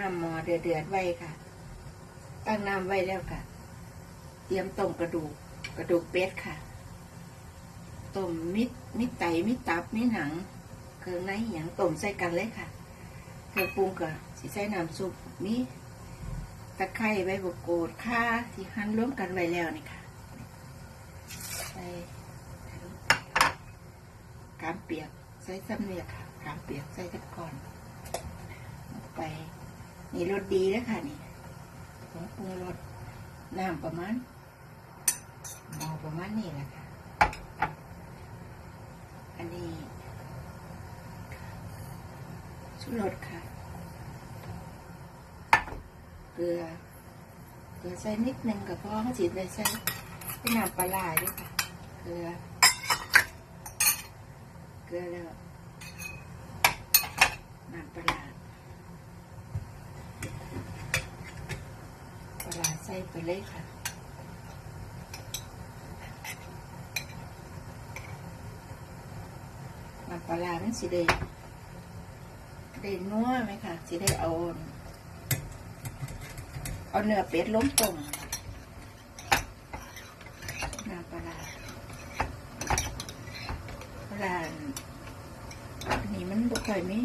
น้ำหมอเดือดเดือดๆไว้ค่ะ ตั้งน้ำไว้แล้วค่ะ เตรียมต้มกระดูก กระดูกเป็ดค่ะ ต้มมิดมิดไตมิดตับมิดหนัง เครื่องในอย่างต้มใส่กันเลยค่ะ เครื่องปรุงก็สิใส่น้ำซุปมีตะไคร้ใบบักโกดข่าที่หั่นรวมกันไว้แล้วนี่ค่ะ ใส่กามเปียก ใส่ซ้ำเนี่ยค่ะกามเปียกใส่ตะก่อนไป นี่รสดีแล้วค่ะนี่ผงปรุงรสน้ำประมาณเบาประมาณนี้แหละค่ะ อันนี้ชุรสค่ะ เกลือ เกลือใส่นิดนึงกับพ่อเขาจีดเลยใส่เป็นน้ำปลาร้าด้วยค่ะ เกลือ เกลือแล้วน้ำปลาร้า ปลาร้าใส่ไปเลยค่ะน้ำปลาร้ามันสิได้ได้นัวไหมค่ะสิได้เอา เอาเนื้อเป็ดล้มต้มน้ำปลาปลาอันนี้มันบุกค่อยมี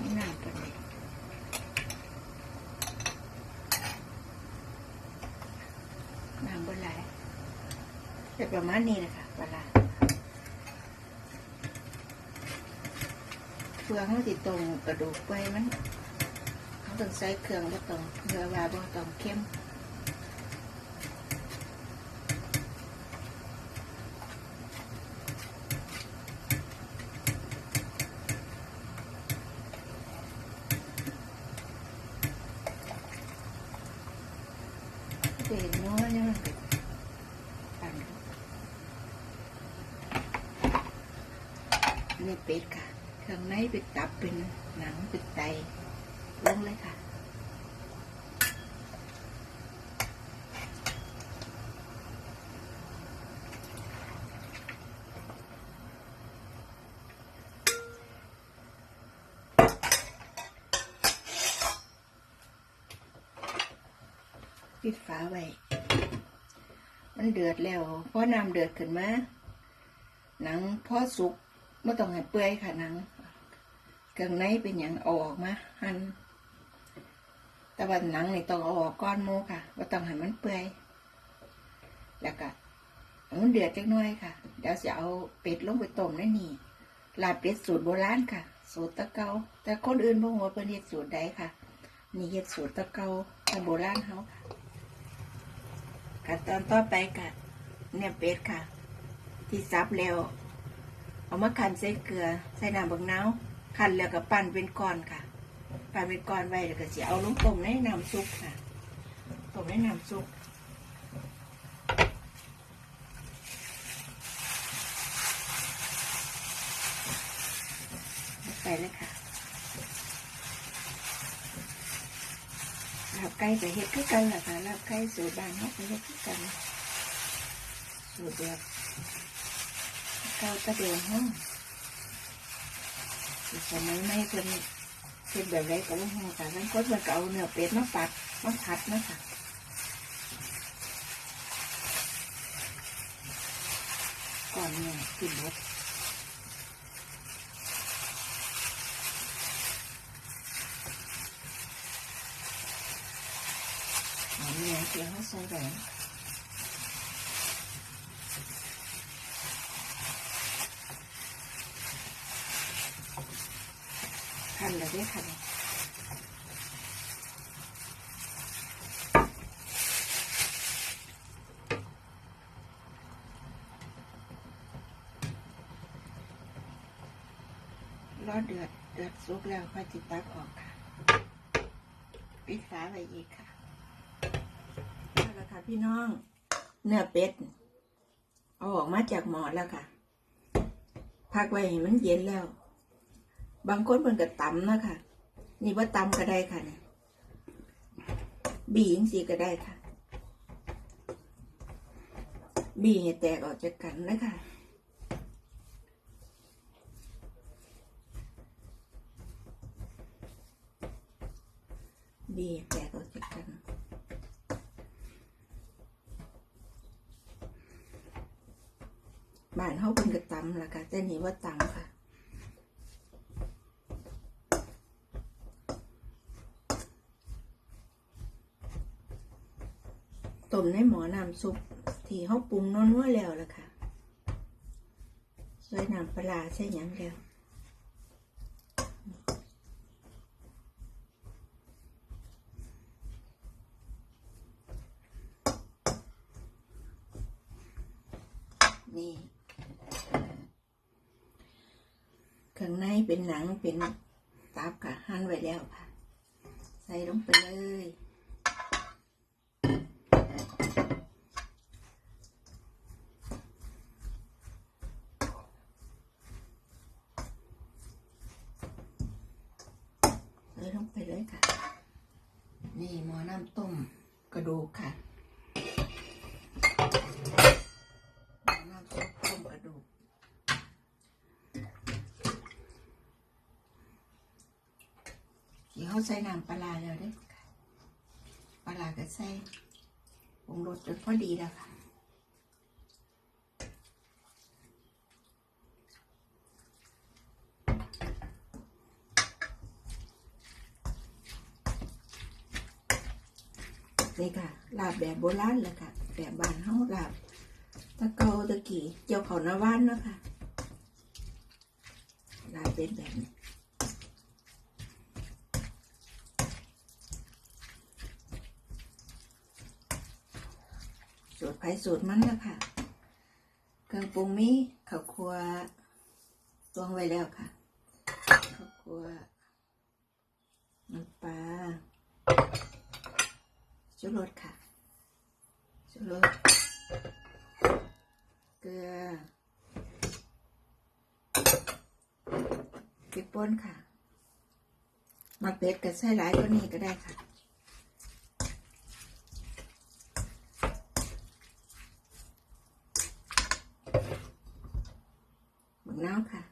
มีน้ำปลาร้า น้ำบนไหลาย เป็นประมาณนี้นะคะปลาเฟืองมันติดตรงกระดูกไปมันเขาต้องใส่เครื่องว่าต้องเนื้อวาบ่ต้องเข้มเด่นน้อยนี่ยมันเป็นปั่น อันนี้เป็ดค่ะเครื่องในเป็นตับเป็นหนังเป็นไตลงเลยค่ะปิดฝาไว้ มันเดือดแล้วพอน้ำเดือดขึ้นมา หนังพอสุก ไม่ต้องให้เปื่อยค่ะหนังเครื่องในเป็นอย่างเอาออกมาหั่นแต่ว่าหนังนี่ต้องเอาออกก้อนหมูค่ะว่าต้องให้มันเปื่อยแล้วก็มันเดือดจักหน่อยค่ะ เดี๋ยวจะเอาเป็ดลงไปต้มในนี่ลาบเป็ดสูตรโบราณค่ะ สูตรตะเกาแต่คนอื่นบ่หัวเพิ่นเฮ็ดสูตรใดค่ะนี่เฮ็ดสูตรตะเกาแต่โบราณเขาค่ะขั้นตอนต่อไปกะเนี่ยเป็ดค่ะ ที่ซับแล้ว เอามาคั่นใส่เกลือใส่น้ำบักนาวคั่นแล้วก็ปั้นเป็นก้อนค่ะ ปั้นเป็นก้อนไว้แล้วก็สิเอาลงต้มในน้ำซุปค่ะต้มในน้ำซุปไปเลยค่ะลาบไก่ไปเฮ็ดคือกันแหละค่ะลาบไก่สูตรบ้านเขาไปเฮ็ดคือกันสูตรเดียว เก้าตะเดียวห้องสมัยไม่เพิ่นเพิ่นแบบไรก็รู้ห้องค่ะทั้งคนมันก็เอาเนื้อเป็ดมาปัดมาผัดนะค่ะก่อนเนี่ยกินหมดหอมเนี่ยเสียงเขาใส่แหวน คันเลยด้วยคันร้อนเดือด เดือดสุกแล้วค่อยติตักออกค่ะ ปิดฝาไว้อีกค่ะเอาละค่ะพี่น้อง เนื้อเป็ด เอาออกมาจากหม้อแล้วค่ะ พักไว้ให้มันเย็นแล้ว บางคนเพิ่นก็ตำนะคะนี่ว่าตำก็ได้ค่ะเนี่ยบีงสีก็ได้ค่ะ บีให้แตกออกจากกันเลยค่ะดีแตกออกจากกัน บ้านเขาเป็นกระตำล่ะค่ะแต่นี่ว่าตำค่ะ มในหมอน้ำซุปที่เขาปรุงนัวๆแล้วล่ะค่ะใส่น้ำปลาร้าใส่หยังแล้วนี่ข้างในเป็นหนังเป็นตับค่ะหั่นไว้แล้วค่ะ ใส่ลงไปเลย ใส่ลงไปเลยค่ะ นี่หม้อน้ำต้มกระดูกค่ะหม้อน้ำต้มกระดูกที่เขาใส่น้ำปลาแล้วเด้อค่ะปลาร้าก็ใส่ปรุงรสจนพอดีแล้วค่ะ นี่ค่ะลาบแบบโบราณเลยค่ะ แบบบ้านเฮาลาบตะเกาตะกี้เจียวเขาหน้าว่านเนาะค่ะลาบเป็นแบบนี้สูตรไผ่สูตรมันแล้วค่ะเครื่องปรุงมีข้าวคั่วตวงไว้แล้วค่ะข้าวคั่วน้ำปลา ชูรสค่ะชูรสเกลือพริกป่นค่ะมาเป็ดกับไส้หลายก็นี่ก็ได้ค่ะหมึกน้ำค่ะ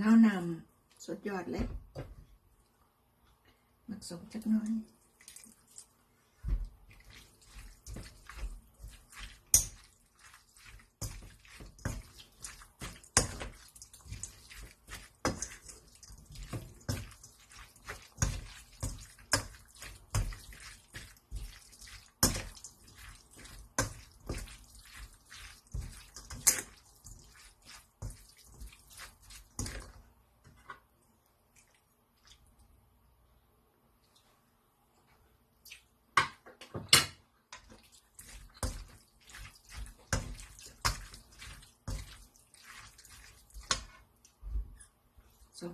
น้ำนำสุดยอดเลย หมักสมจักห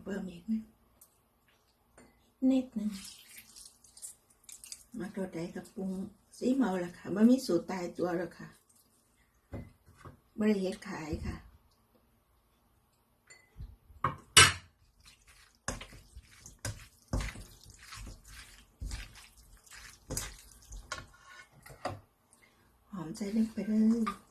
เพิ่มอีกนะนิดหนึ่งมาตัวใดกับปรุงสีเมาละค่ะไม่มีสูตรตายตัวแล้วค่ะบริเฮ็ดขายค่ะหอมใจเล็กไปเลย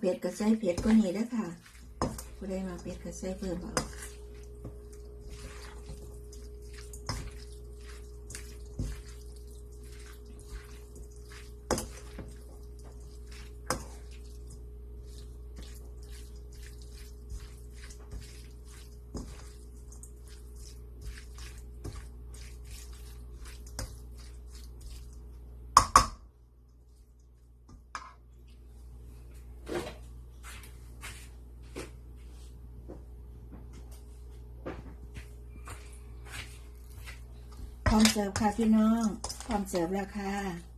เผ็ดกับไส้เผ็ดก็นี่แล้วค่ะผู้ใดมาเผ็ดกับไส้เพิ่มเอาค่ะ อมเสิร์ฟค่ะพี่น้องพร้อมเสิร์ฟแล้วค่ะ